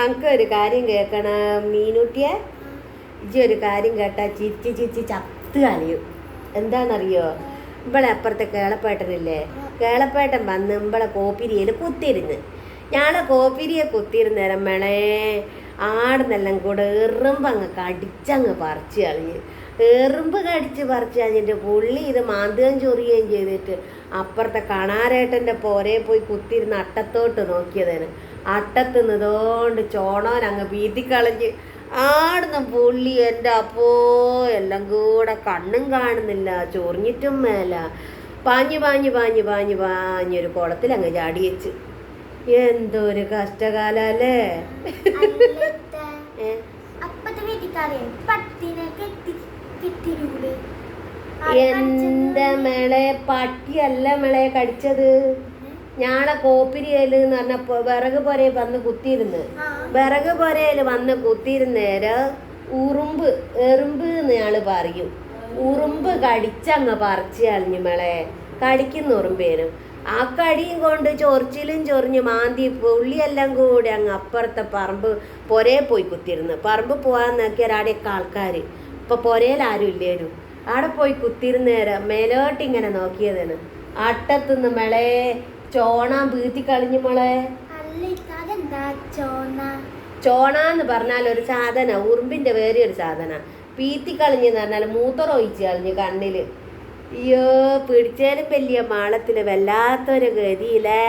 അനക്ക് ഒരു കാര്യം കേൾക്കണം. മീനുട്ടിയെ ഇജ്ജി ഒരു കാര്യം കേട്ടാ ചിരിച്ച് ചിരിച്ച് ചത്ത് കളിയും. എന്താണെന്നറിയോ? ഇമ്പളെ അപ്പുറത്തെ കേളപ്പേട്ടനില്ലേ? കേളപ്പേട്ടൻ വന്ന് ഇമ്പളെ കോപ്പിരിയിൽ കുത്തിയിരുന്ന്. ഞാളെ കോപ്പിരിയെ കുത്തിയിരുന്നേരം മേളേ ആടുന്നെല്ലാം കൂടെ എറുമ്പ് അങ്ങ് കടിച്ചങ്ങ് പറിച്ച് കളഞ്ഞ്. എറുമ്പ് കടിച്ച് പറിച്ച് കഴിഞ്ഞിട്ട് പുള്ളി ഇത് മാന്തുകയും ചൊറിയുകയും ചെയ്തിട്ട് അപ്പുറത്തെ കണാരേട്ടന്റെ പോരെ പോയി കുത്തിയിരുന്ന് അട്ടത്തോട്ട് നോക്കിയതാണ് അട്ടത്ത് നിന്നതുകൊണ്ട് ചോണോൻ അങ്ങ് വീതിക്കളഞ്ഞ് ആടുന്ന പുള്ളി എന്റെ അപ്പോ എല്ലാം കൂടെ കണ്ണും കാണുന്നില്ല ചൊറിഞ്ഞിട്ടും മേല. പാഞ്ഞു പാഞ്ഞു പാഞ്ഞു പാഞ്ഞു പാഞ്ഞൊരു കുളത്തിൽ അങ്ങ് ചാടി വെച്ച്. എന്തൊരു കഷ്ടകാലല്ലേ എന്താ മേളെ? പട്ടിയല്ല മേളെ കടിച്ചത്. ഞാളെ കോപ്പിരിയൽ എന്ന് പറഞ്ഞപ്പോ വിറക് പുരയിൽ വന്ന് കുത്തിയിരുന്ന്. വിറക് പുരയിൽ വന്ന് കുത്തിയിരുന്നേര് ഉറുമ്പ് എറുമ്പ് എന്ന് ഞാൾ പറയും. ഉറുമ്പ് കടിച്ചങ്ങ് പറിച്ച് കളഞ്ഞു മേളെ. കടിക്കുന്ന ഉറുമ്പേനും. ആ കടിയും കൊണ്ട് ചൊറിച്ചിലും ചൊറിഞ്ഞ് മാന്തി പുള്ളിയെല്ലാം കൂടി അങ്ങ് അപ്പുറത്തെ പറമ്പ് പൊരേ പോയി കുത്തിയിരുന്നു. പറമ്പ് പോകാൻ നോക്കിയാൽ ആൾക്കാർ ഇപ്പൊ പൊരയിൽ ആരും ഇല്ലേരും ആടെ പോയി കുത്തിരുന്നേരം മേലോട്ട് ഇങ്ങനെ നോക്കിയതാണ്. അട്ടത്തുനിന്ന് മേളെ ചോണാൻ വീത്തി കളിഞ്ഞു മോളെ? ചോണ? എന്ന് പറഞ്ഞാൽ ഒരു സാധന ഉറുമ്പിന്റെ വേറെ ഒരു സാധന. പീത്തി കളിഞ്ഞെന്ന് പറഞ്ഞാൽ മൂത്രം ഒഴിച്ച് കളഞ്ഞു കണ്ണിൽ. അയ്യോ പിടിച്ചാലും വലിയ മാളത്തിൽ വല്ലാത്തൊരു ഗതിയില്ലേ